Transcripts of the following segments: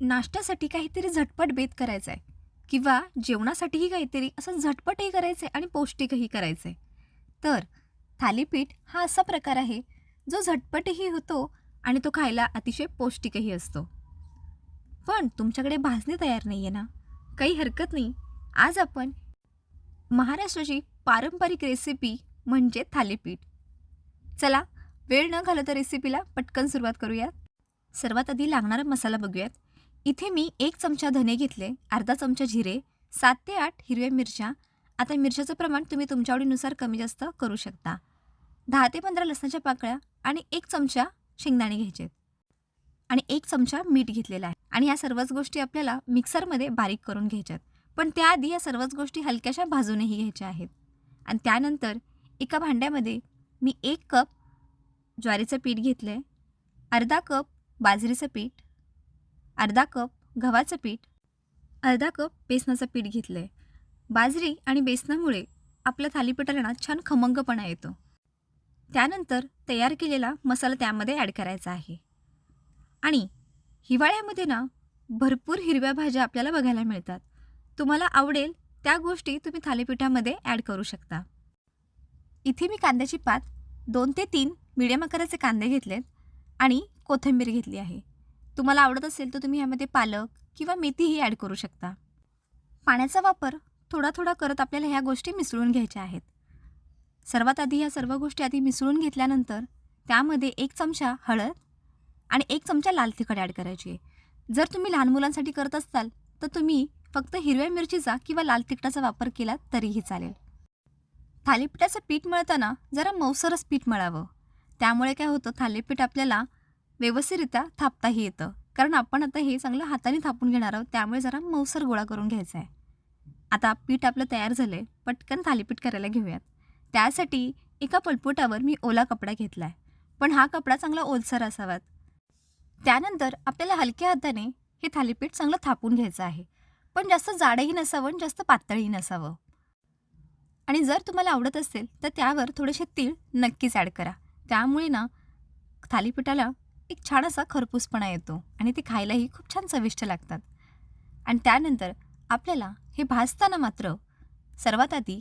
नाश्त्यासाठी काहीतरी झटपट बेत करायचा आहे किंवा जेवणासाठीही काहीतरी असं झटपटही करायचं आहे आणि पौष्टिकही करायचं आहे तर थालीपीठ हा असा प्रकार आहे जो झटपटही होतो आणि तो खायला अतिशय पौष्टिकही असतो. पण तुमच्याकडे भाजणी तयार नाही आहे ना? काही हरकत नाही. आज आपण महाराष्ट्राची पारंपरिक रेसिपी म्हणजे थालीपीठ. चला वेळ न घालवता रेसिपीला पटकन सुरुवात करूयात. सर्वात आधी लागणारा मसाला बघूयात. इथे मी एक चमचा धने घेतले अर्धा चमचा जिरे सात ते आठ हिरव्या मिरच्या. आता मिरच्याचं प्रमाण तुम्ही तुमच्या आवडीनुसार कमी जास्त करू शकता. दहा ते पंधरा लसणाच्या पाकळ्या आणि एक चमचा शेंगदाणे घ्यायचे. आणि एक चमचा मीठ घेतलेला आहे. आणि या सर्वच गोष्टी आपल्याला मिक्सरमध्ये बारीक करून घ्यायच्यात. पण त्याआधी या सर्वच गोष्टी हलक्याशा भाजूनही घ्यायच्या आहेत. आणि त्यानंतर एका भांड्यामध्ये मी एक कप ज्वारीचं पीठ घेतलं आहे अर्धा कप बाजरीचं पीठ अर्धा कप गव्हाचं पीठ अर्धा कप बेसनाचं पीठ घेतलं आहे बाजरी आणि बेसनामुळे आपल्या थालीपीठाला ना छान खमंगपणा येतो. त्यानंतर तयार केलेला मसाला त्यामध्ये ॲड करायचा आहे. आणि हिवाळ्यामध्ये ना भरपूर हिरव्या भाज्या आपल्याला बघायला मिळतात. तुम्हाला आवडेल त्या गोष्टी तुम्ही थालीपीठामध्ये ॲड करू शकता. इथे मी कांद्याची पात दोन ते तीन मिडियम आकाराचे कांदे घेतलेत आणि कोथिंबीर घेतली आहे. तुम्हाला आवडत असेल तर तुम्ही ह्यामध्ये पालक किंवा मेथीही ॲड करू शकता. पाण्याचा वापर थोडा थोडा करत आपल्याला ह्या गोष्टी मिसळून घ्यायच्या आहेत. सर्वात आधी ह्या सर्व गोष्टी आधी मिसळून घेतल्यानंतर त्यामध्ये एक चमचा हळद आणि एक चमचा लाल तिखट ॲड करायची आहे. जर तुम्ही लहान मुलांसाठी करत असाल तर तुम्ही फक्त हिरव्या मिरचीचा किंवा लाल तिखटाचा वापर केला तरीही चालेल. थालीपीठाचं पीठ मळताना जरा मौसरच पीठ मळावं. त्यामुळे काय होतं थालीपीठ आपल्याला व्यवस्थितरित्या थापताही येतं. कारण आपण आता हे चांगलं हाताने थापून घेणार आहोत त्यामुळे जरा मौसर गोळा करून घ्यायचा आहे. आता पीठ आपलं तयार झालं आहे पटकन थालीपीठ करायला घेऊयात. त्यासाठी एका पलपुटावर मी ओला कपडा घेतला आहे पण हा कपडा चांगला ओलसर असावात. त्यानंतर आपल्याला हलक्या हाताने हे थालीपीठ चांगलं थापून घ्यायचं आहे. पण जास्त जाडही नसावं आणि जास्त पातळही नसावं. आणि जर तुम्हाला आवडत असेल तर त्यावर थोडेसे तीळ नक्कीच ॲड करा. त्यामुळे ना थालीपीठाला एक छान असा खरपूसपणा येतो आणि ते खायलाही खूप छान चविष्ट लागतात. आणि त्यानंतर आपल्याला हे भाजताना मात्र सर्वात आधी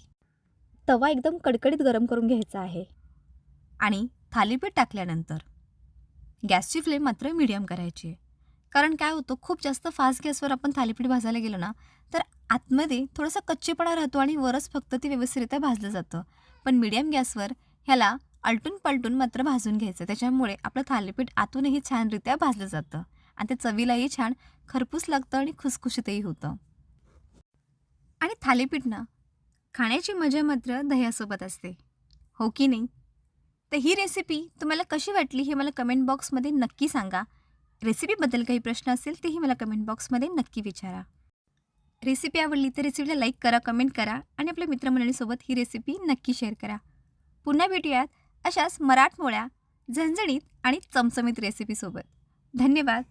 तवा एकदम कडकडीत गरम करून घ्यायचा आहे. आणि थालीपीठ टाकल्यानंतर गॅसची फ्लेम मात्र मिडियम करायची आहे. कारण काय होतं खूप जास्त फास्ट गॅसवर आपण थालीपीठ भाजायला गेलो ना तर आतमध्ये थोडासा कच्चेपणा राहतो आणि वरच फक्त ते व्यवस्थितरित्या भाजलं जातं. पण मिडियम गॅसवर ह्याला आलटून पलटून मात्र भाजून घ्यायचं. त्याच्यामुळे आपलं थालीपीठ आतूनही छानरित्या भाजलं जातं आणि ते चवीलाही छान खरपूस लागतं आणि खुसखुशीतही होतं. आणि थालीपीठ ना खाण्याची मजा मात्र दह्यासोबत असते. हो की नाही? तर ही रेसिपी तुम्हाला कशी वाटली हे मला कमेंट बॉक्समध्ये नक्की सांगा. रेसिपीबद्दल काही प्रश्न असेल तेही मला कमेंट बॉक्समध्ये नक्की विचारा. रेसिपी आवडली तर रेसिपीला लाईक करा कमेंट करा आणि आपल्या मित्रमंडळीसोबत ही रेसिपी नक्की शेअर करा. पुन्हा भेटूयात. अशाच मराठमोळ्या झणझणीत आणि चमचमीत रेसिपीसोबत धन्यवाद.